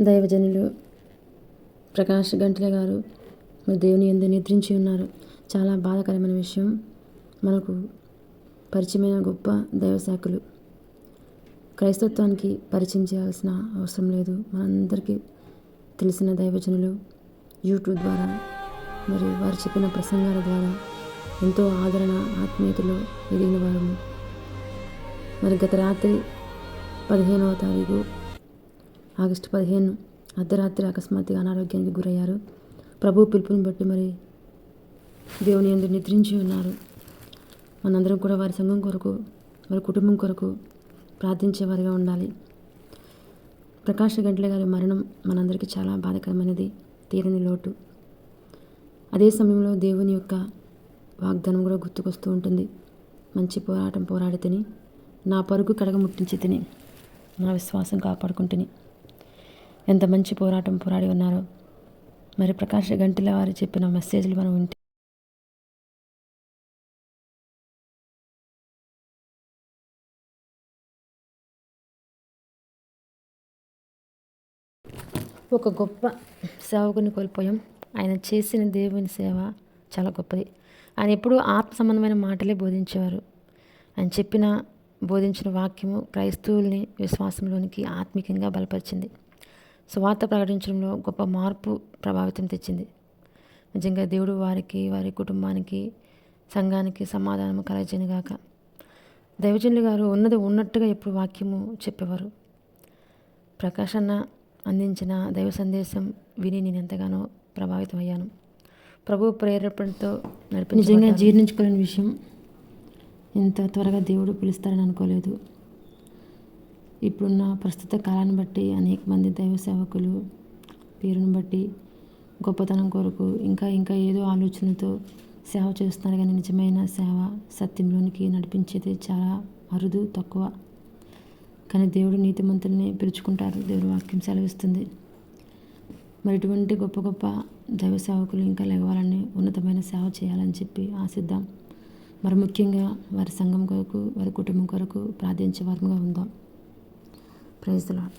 దైవజనులు ప్రకాష్ గంటలే గారు మరి దేవుని ఎందు నిద్రించి ఉన్నారు. చాలా బాధాకరమైన విషయం. మనకు పరిచయమైన గొప్ప దైవశాఖలు. క్రైస్తత్వానికి పరిచయం చేయాల్సిన అవసరం లేదు. మనందరికీ తెలిసిన దైవజనులు యూట్యూబ్ ద్వారా మరియు వారు చెప్పిన ప్రసంగాల ద్వారా ఎంతో ఆదరణ ఆత్మీయతలో ఎదిగిన వారు మరి గత రాత్రి పదిహేనవ తారీఖు ఆగస్టు పదిహేను అర్ధరాత్రి అకస్మాత్తుగా అనారోగ్యానికి గురయ్యారు. ప్రభు పిలుపుని బట్టి మరి దేవుని ఎందు నిద్రించి ఉన్నారు. మనందరం కూడా వారి సంఘం కొరకు వారి కుటుంబం కొరకు ప్రార్థించేవారిగా ఉండాలి. ప్రకాష్ గంటల గారి మరణం మనందరికీ చాలా బాధకరమైనది తీరని లోటు. అదే సమయంలో దేవుని యొక్క వాగ్దానం కూడా గుర్తుకొస్తూ ఉంటుంది. మంచి పోరాటం పోరాడితేని నా పరుగు కడగ ముట్టించి తిని నా విశ్వాసం కాపాడుకుంటుని ఎంత మంచి పోరాటం పోరాడి ఉన్నారో. మరి ప్రకాష్ గంటిల వారు చెప్పిన మెసేజ్లు మనం వింటే ఒక గొప్ప సేవకుని కోల్పోయాం. ఆయన చేసిన దేవుని సేవ చాలా గొప్పది. ఆయన ఎప్పుడూ ఆత్మ సంబంధమైన మాటలే బోధించేవారు. ఆయన చెప్పిన బోధించిన వాక్యము క్రైస్తవుల్ని విశ్వాసంలోనికి ఆత్మికంగా బలపరిచింది. స్వార్థ ప్రకటించడంలో గొప్ప మార్పు ప్రభావితం తెచ్చింది. నిజంగా దేవుడు వారికి వారి కుటుంబానికి సంఘానికి సమాధానము కలగజనుగాక దైవజనులు గారు ఉన్నది ఉన్నట్టుగా ఎప్పుడు వాక్యము చెప్పేవారు. ప్రకాశన అందించిన దైవ సందేశం విని నేను ఎంతగానో ప్రభావితం అయ్యాను ప్రభు ప్రేరేపణతో నడిపి నిజంగా జీర్ణించుకోలేని విషయం. ఇంత త్వరగా దేవుడు పిలుస్తారని అనుకోలేదు. ఇప్పుడున్న ప్రస్తుత కాలాన్ని బట్టి అనేక మంది దైవ సేవకులు పేరును బట్టి గొప్పతనం కొరకు ఇంకా ఇంకా ఏదో ఆలోచనతో సేవ చేస్తున్నారు కానీ నిజమైన సేవ సత్యంలోనికి నడిపించేది చాలా అరుదు తక్కువ. కానీ దేవుడు నీతిమంతుల్ని పిలుచుకుంటారు దేవుడు వాక్యం సెలవిస్తుంది. మరి ఇటువంటి గొప్ప గొప్ప దైవ సేవకులు ఇంకా లెగవాలని ఉన్నతమైన సేవ చేయాలని చెప్పి ఆశిద్దాం. మరి ముఖ్యంగా వారి సంఘం కొరకు వారి కుటుంబం కొరకు ప్రార్థించే వారముగా ఉందాం. Praise lord